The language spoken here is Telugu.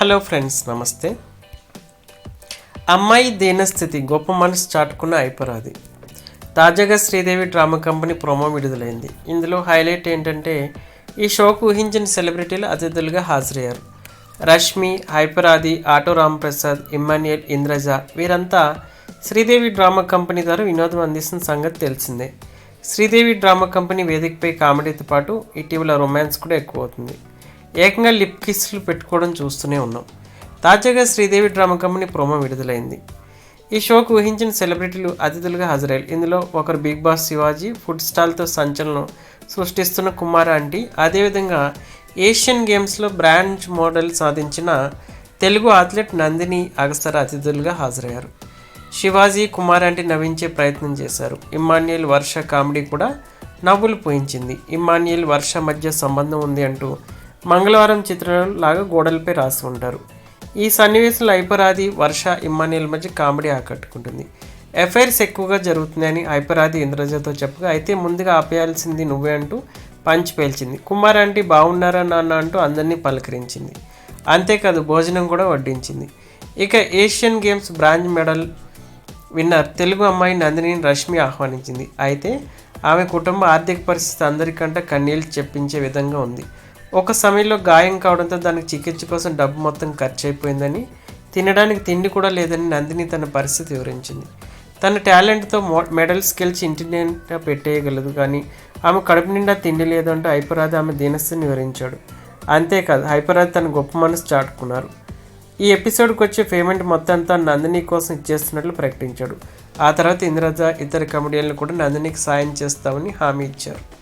హలో ఫ్రెండ్స్ నమస్తే. అమ్మాయి దీనస్థితి గొప్ప మనసు చాటుకున్న అయిపోరాది. తాజాగా శ్రీదేవి డ్రామా కంపెనీ ప్రోమో విడుదలైంది. ఇందులో హైలైట్ ఏంటంటే ఈ షోకు ఊహించిన సెలబ్రిటీలు అతిథులుగా హాజరయ్యారు. రష్మి హైపరాది ఆటో రాంప్రసాద్ ఇమ్మాన్యుయల్ ఇంద్రజ వీరంతా శ్రీదేవి డ్రామా కంపెనీ ద్వారా వినోదం అందిస్తున్న సంగతి తెలిసిందే. శ్రీదేవి డ్రామా కంపెనీ వేదికపై కామెడీతో పాటు ఇటీవల రొమాన్స్ కూడా ఎక్కువ అవుతుంది ఏకంగా లిప్ కిస్లు పెట్టుకోవడం చూస్తూనే ఉన్నాం. తాజాగా శ్రీదేవి డ్రామా కంపెనీ ప్రోమో విడుదలైంది. ఈ షోకు ఊహించిన సెలబ్రిటీలు అతిథులుగా హాజరయ్యారు. ఇందులో ఒకరు బిగ్ బాస్ శివాజీ ఫుడ్ స్టాల్తో సంచలనం సృష్టిస్తున్న కుమార్ ఆంటీ అదేవిధంగా ఏషియన్ గేమ్స్లో బ్రాంచ్ మోడల్ సాధించిన తెలుగు అథ్లెట్ నందిని అగసర అతిథులుగా హాజరయ్యారు. శివాజీ కుమార్ ఆంటీ నవ్వించే ప్రయత్నం చేశారు. ఇమ్మాన్యుయల్ వర్ష కామెడీ కూడా నవ్వులు పోయించింది. ఇమ్మాన్యుయల్ వర్ష మధ్య సంబంధం ఉంది అంటూ మంగళవారం చిత్రం లాగా గోడలపై రాసి ఉంటారు. ఈ సన్నివేశంలో ఐపరాది వర్ష ఇమ్మానియల్ మధ్య కామెడీ ఆకట్టుకుంటుంది. ఎఫైర్స్ ఎక్కువగా జరుగుతున్నాయని ఐపరాది ఇంద్రజతో చెప్పగా అయితే ముందుగా ఆపేయాల్సింది నువ్వే అంటూ పంచి పేల్చింది. కుమార్ ఆంటీ బాగున్నారా నాన్న? అంటూ అందరినీ పలకరించింది. అంతేకాదు భోజనం కూడా వడ్డించింది. ఇక Asian games bronze medal winner Telugu అమ్మాయి నందిని రష్మి ఆహ్వానించింది. అయితే ఆమె కుటుంబ ఆర్థిక పరిస్థితి అందరికంటే కన్నీళ్ళు చెప్పించే విధంగా ఉంది. ఒక సమయంలో గాయం కావడంతో దానికి చికిత్స కోసం డబ్బు మొత్తం ఖర్చు అయిపోయిందని తినడానికి తిండి కూడా లేదని నందిని తన పరిస్థితి వివరించింది. తన టాలెంట్తో మో మెడల్స్ గెలిచి ఇంటి నిండా పెట్టేయగలదు కానీ ఆమె కడుపు నిండా తిండి లేదంటూ హైపరాధ ఆమె దీనస్థిని వివరించాడు. అంతేకాదు హైపరాధ తన గొప్ప మనసు చాటుకున్నారు. ఈ ఎపిసోడ్కి వచ్చే పేమెంట్ మొత్తం అంతా నందిని కోసం ఇచ్చేస్తున్నట్లు ప్రకటించాడు. ఆ తర్వాత ఇంద్రజ ఇతర కమెడియన్లు కూడా నందినికి సాయం చేస్తామని హామీ ఇచ్చారు.